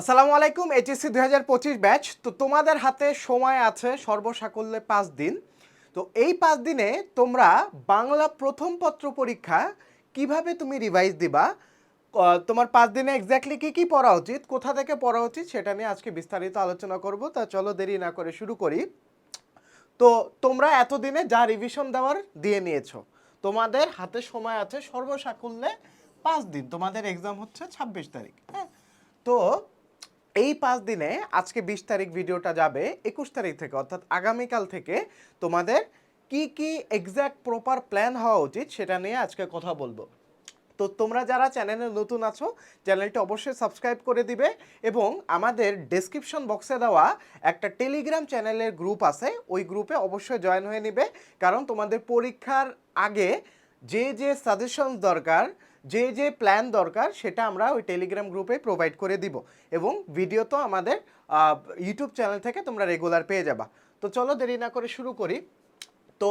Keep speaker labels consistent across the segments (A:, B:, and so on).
A: আসসালামু আলাইকুম এইচএসসি দুই হাজার পঁচিশ ব্যাচ। তো তোমাদের হাতে সময় আছে সর্বসাকল্যে পাঁচ দিন। তো এই পাঁচ দিনে তোমরা বাংলা প্রথম পত্র পরীক্ষা কীভাবে তুমি রিভাইজ দিবা? তোমার পাঁচ দিনে এক্স্যাক্টলি কি কি পড়া উচিত, কোথা থেকে পড়া উচিত সেটা নিয়ে আজকে বিস্তারিত আলোচনা করব। তা চলো দেরি না করে শুরু করি। তো তোমরা এতদিনে যা রিভিশন দেওয়ার দিয়ে নিয়েছো, তোমাদের হাতে সময় আছে সর্বসাকুল্যে পাঁচ দিন। তোমাদের এক্সাম হচ্ছে ছাব্বিশ তারিখ হ্যাঁ? তো পাঁচ দিনে আজকে বিশ তারিখ ভিডিওটা যাবে একুশ তারিখ থেকে, অর্থাৎ আগামীকাল থেকে তোমাদের কি কি এক্স্যাক্ট প্রপার প্ল্যান হওয়া উচিত সেটা নিয়ে আজকে কথা বলব। তো তোমরা যারা চ্যানেলে নতুন আছো চ্যানেলটি অবশ্যই সাবস্ক্রাইব করে দিবে এবং আমাদের ডেসক্রিপশন বক্সে দেওয়া একটা টেলিগ্রাম চ্যানেলের গ্রুপ আছে, ওই গ্রুপে অবশ্যই জয়েন হয়ে নিবে। কারণ তোমাদের পরীক্ষার আগে যে যে সাজেশন দরকার যে যে প্ল্যান দরকার, সেটা আমরা ওই টেলিগ্রাম গ্রুপে প্রোভাইড করে দিব। এবং ভিডিও তো আমাদের ইউটিউব চ্যানেল থেকে তোমরা রেগুলার পেয়ে যাবা। তো চলো দেরি না করে শুরু করি। তো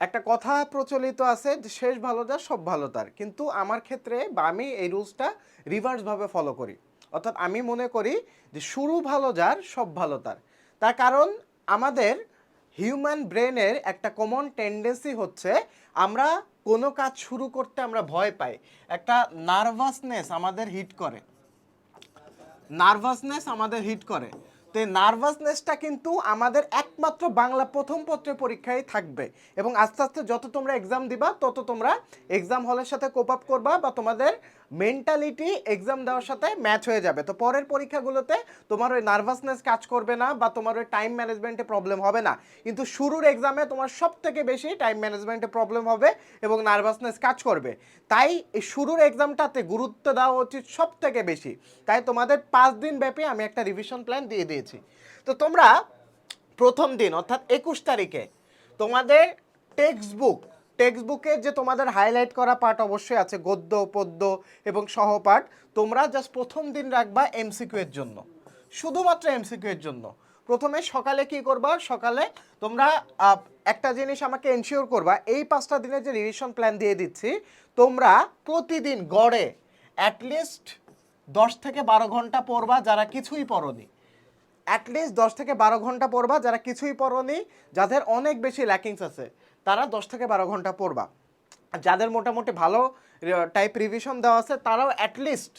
A: একটা কথা প্রচলিত আছে, যে শেষ ভালো যার সব ভালো তার। কিন্তু আমার ক্ষেত্রে বা আমি এই রুলসটা রিভার্সভাবে ফলো করি। অর্থাৎ আমি মনে করি যে শুরু ভালো যার, সব ভালো তার। তার কারণ আমাদের হিউম্যান ব্রেনের একটা কমন টেন্ডেন্সি হচ্ছে আমরা কোনো কাজ শুরু করতে আমরা ভয় পাই। একটা নার্ভাসনেস আমাদের হিট করে। নার্ভাসনেস আমাদের হিট করে। তো এই নার্ভাসনেসটা কিন্তু আমাদের একমাত্র বাংলা প্রথম পত্রের পরীক্ষায় থাকবে এবং আস্তে আস্তে যত তোমরা এক্সাম দিবা, তত তোমরা এক্সাম হলের সাথে কোপ আপ করবা বা তোমাদের মেন্টালিটি এক্সাম দেওয়ার সাথে ম্যাচ হয়ে যাবে। তো পরের পরীক্ষাগুলোতে তোমার ওই নার্ভাসনেস কাজ করবে না বা তোমার ওই টাইম ম্যানেজমেন্টে প্রবলেম হবে না। কিন্তু শুরুর এক্সামে তোমার সব থেকে বেশি টাইম ম্যানেজমেন্টে প্রবলেম হবে এবং নার্ভাসনেস কাজ করবে। তাই এই শুরুর এক্সামটাতে গুরুত্ব দেওয়া উচিত সব থেকে বেশি। তাই তোমাদের পাঁচ দিন ব্যাপী আমি একটা রিভিশন প্ল্যান দিয়ে দিয়েছি। তো তোমরা প্রথম দিন অর্থাৎ একুশ তারিখে তোমাদের টেক্সট বুক টেক্সট বুকের যে তোমাদের হাইলাইট করা পার্ট অবশ্যই আছে, গদ্য, পদ্য এবং সহপাঠ। তোমরা জাস্ট প্রথম দিন রাখবা এমসিকিউ এর জন্য। শুধুমাত্র এমসিকিউ এর জন্য। প্রথমে সকালে কি করবা? সকালে তোমরা একটা জিনিস আমাকে এনশিওর করবা, এই পাঁচটা দিনের যে রিভিশন প্ল্যান দিয়ে দিচ্ছি, তোমরা প্রতিদিন গড়ে অ্যাটলিস্ট দশ থেকে বারো ঘণ্টা পড়বা যারা কিছুই পড়নি। অ্যাটলিস্ট দশ থেকে বারো ঘণ্টা পড়বা যারা কিছুই পড়নি, যাদের অনেক বেশি ল্যাকিংস আছে। তারা দশ থেকে বারো ঘণ্টা পড়বা। যাদের মোটামুটি ভালো টাইপ রিভিশন দেওয়া আছে, তারাও অ্যাটলিস্ট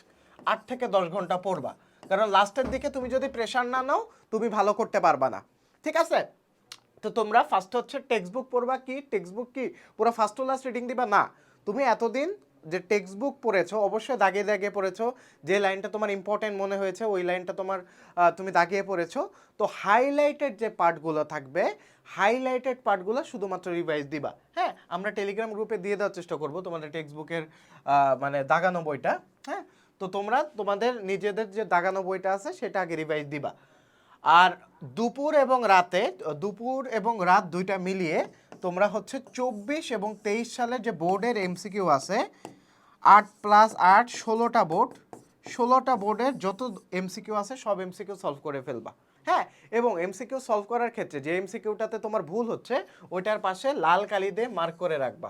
A: আট থেকে দশ ঘণ্টা পড়বা। কারণ লাস্টের দিকে তুমি যদি প্রেশার না নাও, তুমি ভালো করতে পারবা না। ঠিক আছে? তো তোমরা ফার্স্ট হচ্ছে টেক্সট বুক পড়বা কি? টেক্সট বুক কি? পুরো ফার্স্ট টু লাস্ট রিডিং দিবা? না। তুমি এতদিন যে টেক্সট বুক পড়েছো, অবশ্যই দাগিয়ে দাগিয়ে পড়েছো, যে লাইনটা তোমার ইম্পর্টেন্ট মনে হয়েছে, ওই লাইনটা তোমার তুমি দাগিয়ে পড়েছো। তো হাইলাইটেড যে পার্টগুলো থাকবে হাইলাইটেড পার্টগুলো শুধুমাত্র রিভাইজ দিবা। হ্যাঁ আমরা টেলিগ্রাম গ্রুপে দিয়ে দেওয়ার চেষ্টা করব তোমাদের টেক্সট বুকের মানে দাগানো বইটা। হ্যাঁ তো তোমরা তোমাদের নিজেদের যে দাগানো বইটা আছে, সেটা আগে রিভাইজ দিবা। আর দুপুর এবং রাতে, দুপুর এবং রাত দুইটা মিলিয়ে তোমরা হচ্ছে চব্বিশ এবং তেইশ সালের যে বোর্ডের এমসিকিউ আছে আট প্লাস আট, ষোলোটা বোর্ড ষোলোটা বোর্ডের যত এমসিকিউ আছে, সব এমসিকিউ সলভ করে ফেলবা। হ্যাঁ এবং এমসিকিউ সলভ করার ক্ষেত্রে যে এমসিকিউটাতে তোমার ভুল হচ্ছে, ওইটার পাশে লাল কালি দিয়ে মার্ক করে রাখবা।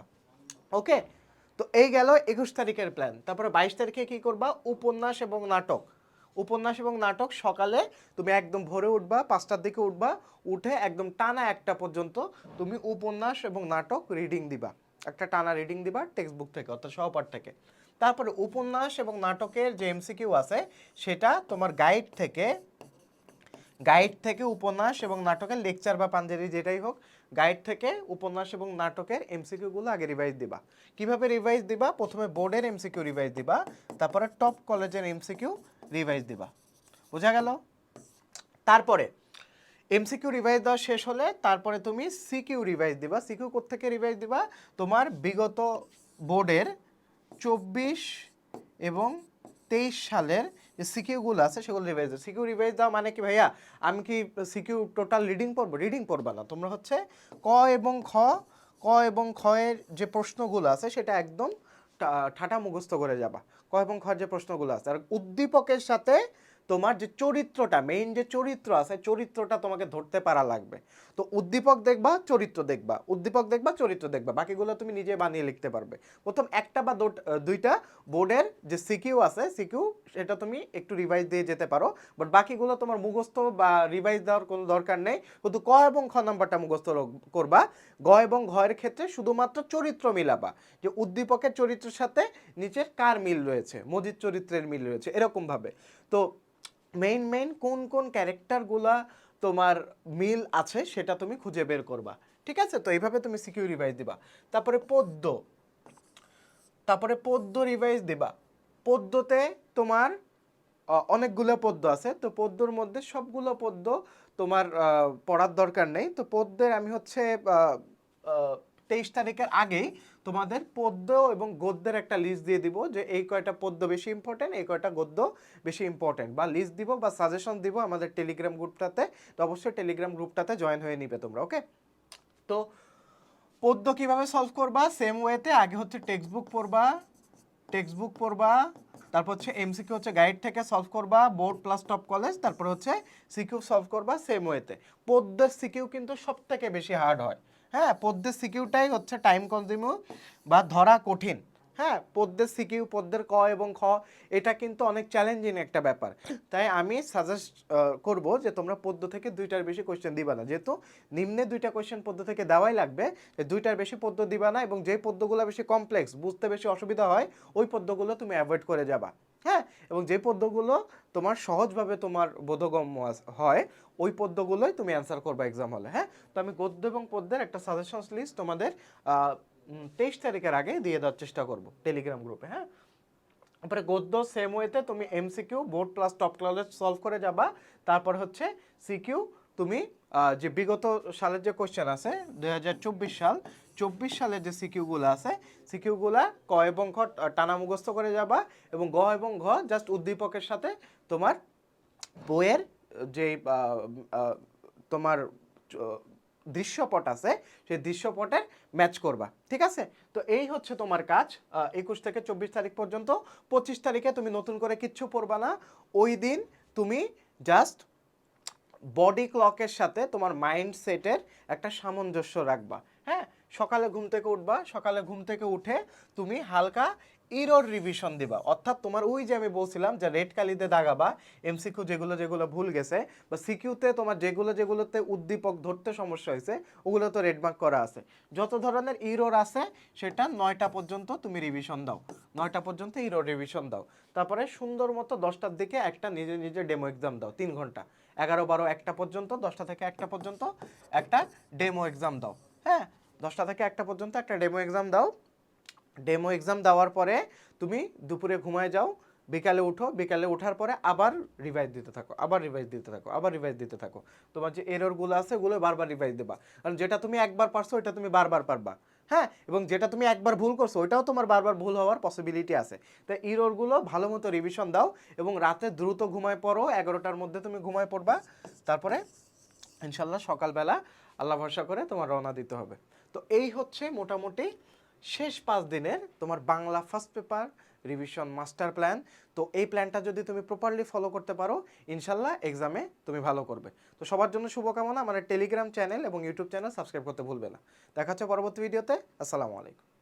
A: ওকে তো এই গেল একুশ তারিখের প্ল্যান তারপরে বাইশ তারিখে কি করবা? উপন্যাস এবং নাটক। উপন্যাস এবং নাটক সকালে তুমি একদম ভোরে উঠবা, পাঁচটার দিকে উঠবা, উঠে একদম টানা একটা পর্যন্ত তুমি উপন্যাস এবং নাটক রিডিং দিবা। একটা টানা রিডিং দিবা টেক্সট বুক থেকে, অর্থাৎ সহপাঠ থেকে। তারপরে উপন্যাস এবং নাটকের যে এমসিকিউ আছে, সেটা তোমার গাইড থেকে গাইড থেকে উপন্যাস এবং নাটকের লেকচার বা পাঞ্জারি যেটাই হোক গাইড থেকে উপন্যাস এবং নাটকের এমসিকিউগুলো আগে রিভাইজ দিবা। কীভাবে রিভাইজ দিবা? প্রথমে বোর্ডের এমসিকিউ রিভাইজ দিবা, তারপরে টপ কলেজের এমসিকিউ রিভাইজ দিবা। বোঝা গেল? তারপরে এমসিকিউ রিভাইজ দেওয়া শেষ হলে তারপরে তুমি সিকিউ রিভাইজ দিবা। সিকিউ থেকে রিভাইজ দিবা? তোমার বিগত বোর্ডের চব্বিশ এবং তেইশ সালের যে সিকিউগুলো আছে সেগুলো রিভাইজ দাও। সিকিউ রিভাইজ দাও মানে কি ভাইয়া? আমি কি সিকিউ টোটাল রিডিং পড়ব? রিডিং পড়বা না। তোমরা হচ্ছে ক এবং খ, ক এবং খ এর যে প্রশ্নগুলো আছে সেটা একদম ঠাটা মুখস্থ করে যাবা। ক এবং খ যে প্রশ্নগুলো আছে। আর উদ্দীপকের সাথে তোমার যে চরিত্রটা মেইন যে চরিত্র আছে চরিত্রটা তোমাকে ধরতে পারা লাগবে। তো উদ্দীপক দেখবা, চরিত্র দেখবা। উদ্দীপক দেখবা, চরিত্র দেখবা। বাকিগুলো তুমি নিজে বানিয়ে লিখতে পারবে। প্রথম একটা বা দুইটা বোর্ডের যে সিকিউ আছে, সিকিউ, সেটা তুমি একটু রিভাইজ দিয়ে যেতে পারো। বাট বাকিগুলো তোমার মুখস্থ বা রিভাইজ দেওয়ার কোনো দরকার নেই। শুধু ক এবং খ নাম্বারটা মুখস্থ করবা। গ এবং ঘয়ের ক্ষেত্রে শুধুমাত্র চরিত্র মিলাবা। যে উদ্দীপকের চরিত্রের সাথে নিচের কার মিল রয়েছে? মজিদ চরিত্রের মিল রয়েছে, এরকমভাবে। তো মেইন মেইন কোন কোন ক্যারেক্টারগুলা তোমার মিল আছে সেটা তুমি খুঁজে বের করবা। ঠিক আছে? তো এইভাবে তুমি সিকিউ রিভাইজ দিবা। তারপরে পদ্য। তারপরে পদ্য রিভাইজ দিবা। পদ্যতে তোমার অনেকগুলো পদ্য আছে। তো পদ্যর মধ্যে সবগুলো পদ্য তোমার পড়ার দরকার নেই। তো পদ্যের আমি হচ্ছে তেইশ তারিখের আগেই তোমাদের পদ্য এবং গদ্যের একটা লিস্ট দিয়ে দিব যে এই কয়টা পদ্য বেশি ইম্পর্টেন্ট এই কয়টা গদ্য বেশি ইম্পর্টেন্ট বা লিস্ট দিব বা সাজেশন দিব আমাদের টেলিগ্রাম গ্রুপটাতে তো অবশ্যই টেলিগ্রাম গ্রুপটাতে জয়েন হয়ে নিবে তোমরা ওকে তো পদ্য কীভাবে সলভ করবা? সেম ওয়েতে আগে হচ্ছে টেক্সট বুক পড়বা টেক্সট বুক পড়বা, তারপর হচ্ছে এমসিকিউ হচ্ছে গাইড থেকে সলভ করবা বোর্ড প্লাস টপ কলেজ তারপর হচ্ছে সিকিউ সলভ করবা সেম ওয়েতে পদ্যের সিকিউ কিন্তু সব থেকে বেশি হার্ড হয়। হ্যাঁ পদ্যের সিকিউটাই হচ্ছে টাইম কনজিউমিং বা ধরা কঠিন। হ্যাঁ পদ্যের সিকিউ, পদ্যের ক এবং খ, এটা কিন্তু অনেক চ্যালেঞ্জিং একটা ব্যাপার। তাই আমি সাজেস্ট করব যে তোমরা পদ্য থেকে দুইটার বেশি কোয়েশ্চেন দিবা না। যেহেতু নিম্নে দুইটা কোয়েশ্চেন পদ্য থেকে দেওয়াই লাগবে দুইটার বেশি পদ্য দিবা না এবং যে পদ্যগুলো বেশি কমপ্লেক্স বুঝতে বেশি অসুবিধা হয়, ওই পদ্যগুলো তুমি অ্যাভয়েড করে যাবা। হ্যাঁ এবং যে পদ্যগুলো তোমার সহজভাবে তোমার বোধগম্য হয়, ওই পদ্যগুলোই তুমি অ্যান্সার করবে এক্সাম হলে হ্যাঁ? তো আমি গদ্য এবং পদ্যের একটা সাজেশনস লিস্ট তোমাদের তেইশ তারিখের আগে দিয়ে দেওয়ার চেষ্টা করব টেলিগ্রাম গ্রুপে হ্যাঁ? তারপরে গদ্য সেম ওয়েতে তুমি MCQ board plus top class solve করে যাবা, তারপর হচ্ছে সিকিউ তুমি যে বিগত সালের যে কোশ্চেন আছে দু হাজার চব্বিশ সাল, চব্বিশ সালের যে সিকিউগুলো আছে সিকিউগুলা ক এবং খ টানা মুখস্থ করে যাবা এবং গ এবং ঘ জাস্ট উদ্দীপকের সাথে তোমার বইয়ের যে তোমার দৃশ্যপট আছে, সেই দৃশ্যপটের ম্যাচ করবা, ঠিক আছে? তো এই হচ্ছে তোমার কাজ একুশ থেকে চব্বিশ তারিখ পর্যন্ত। পঁচিশ তারিখে তুমি নতুন করে কিচ্ছু পড়বা না। ওই দিন তুমি জাস্ট বডি ক্লকের সাথে তোমার মাইন্ডসেটের একটা সামঞ্জস্য রাখবা। সকালে ঘুম থেকে উঠবা, সকালে ঘুম থেকে উঠে তুমি হালকা ইরোর রিভিশন দিবা। অর্থাৎ তোমার ওই যে আমি বলছিলাম যে রেড কালিতে দাগাবা এমসিকিউ যেগুলো যেগুলো ভুল গেছে বা সিকিউতে তোমার যেগুলো যেগুলোতে উদ্দীপক ধরতে সমস্যা হয়েছে, ওগুলো তো রেড মার্ক করা আছে। যত ধরনের ইরোর আছে, সেটা নয়টা পর্যন্ত তুমি রিভিশন দাও। নয়টা পর্যন্ত ইরোর রিভিশন দাও। তারপরে সুন্দর মতো দশটার দিকে একটা নিজে নিজে ডেমো এক্সাম দাও, তিন ঘণ্টা। এগারো বারো একটা পর্যন্ত, দশটা থেকে একটা পর্যন্ত একটা ডেমো এক্সাম দাও। হ্যাঁ? দশটা থেকে একটা পর্যন্ত একটা ডেমো এক্সাম দাও। ডেমো এক্সাম দেওয়ার পরে তুমি দুপুরে ঘুমায় যাও, বিকালে উঠো, বিকালে ওঠার পরে আবার রিভাইজ দিতে থাকো, আবার রিভাইজ দিতে থাকো, আবার রিভাইজ দিতে থাকো। তোমার যে এররগুলো আছে ওগুলো বারবার রিভাইজ দেবা। কারণ যেটা তুমি একবার পারছ, ওইটা তুমি বারবার পারবা। হ্যাঁ? এবং যেটা তুমি একবার ভুল করছ, ওইটাও তোমার বারবার ভুল হওয়ার পসিবিলিটি আছে। তো ইরোরগুলো ভালো মতো রিভিশন দাও এবং রাতে দ্রুত ঘুমায় পড়ো, এগারোটার মধ্যে তুমি ঘুমায় পড়বা। তারপরে ইনশাল্লাহ সকালবেলা আল্লাহ ভরসা করে তোমার রওনা দিতে হবে। তো এই হচ্ছে মোটামুটি শেষ পাঁচ দিনের তোমার Bangla first paper revision master plan তো এই প্ল্যানটা যদি তুমি প্রপারলি ফলো করতে পারো, ইনশাল্লাহ এক্সামে তুমি ভালো করবে। তো সবার জন্য শুভকামনা। আমার টেলিগ্রাম চ্যানেল এবং ইউটিউব চ্যানেল সাবস্ক্রাইব করতে ভুলবে না। দেখা হচ্ছে পরবর্তী ভিডিওতে আসসালামু আলাইকুম।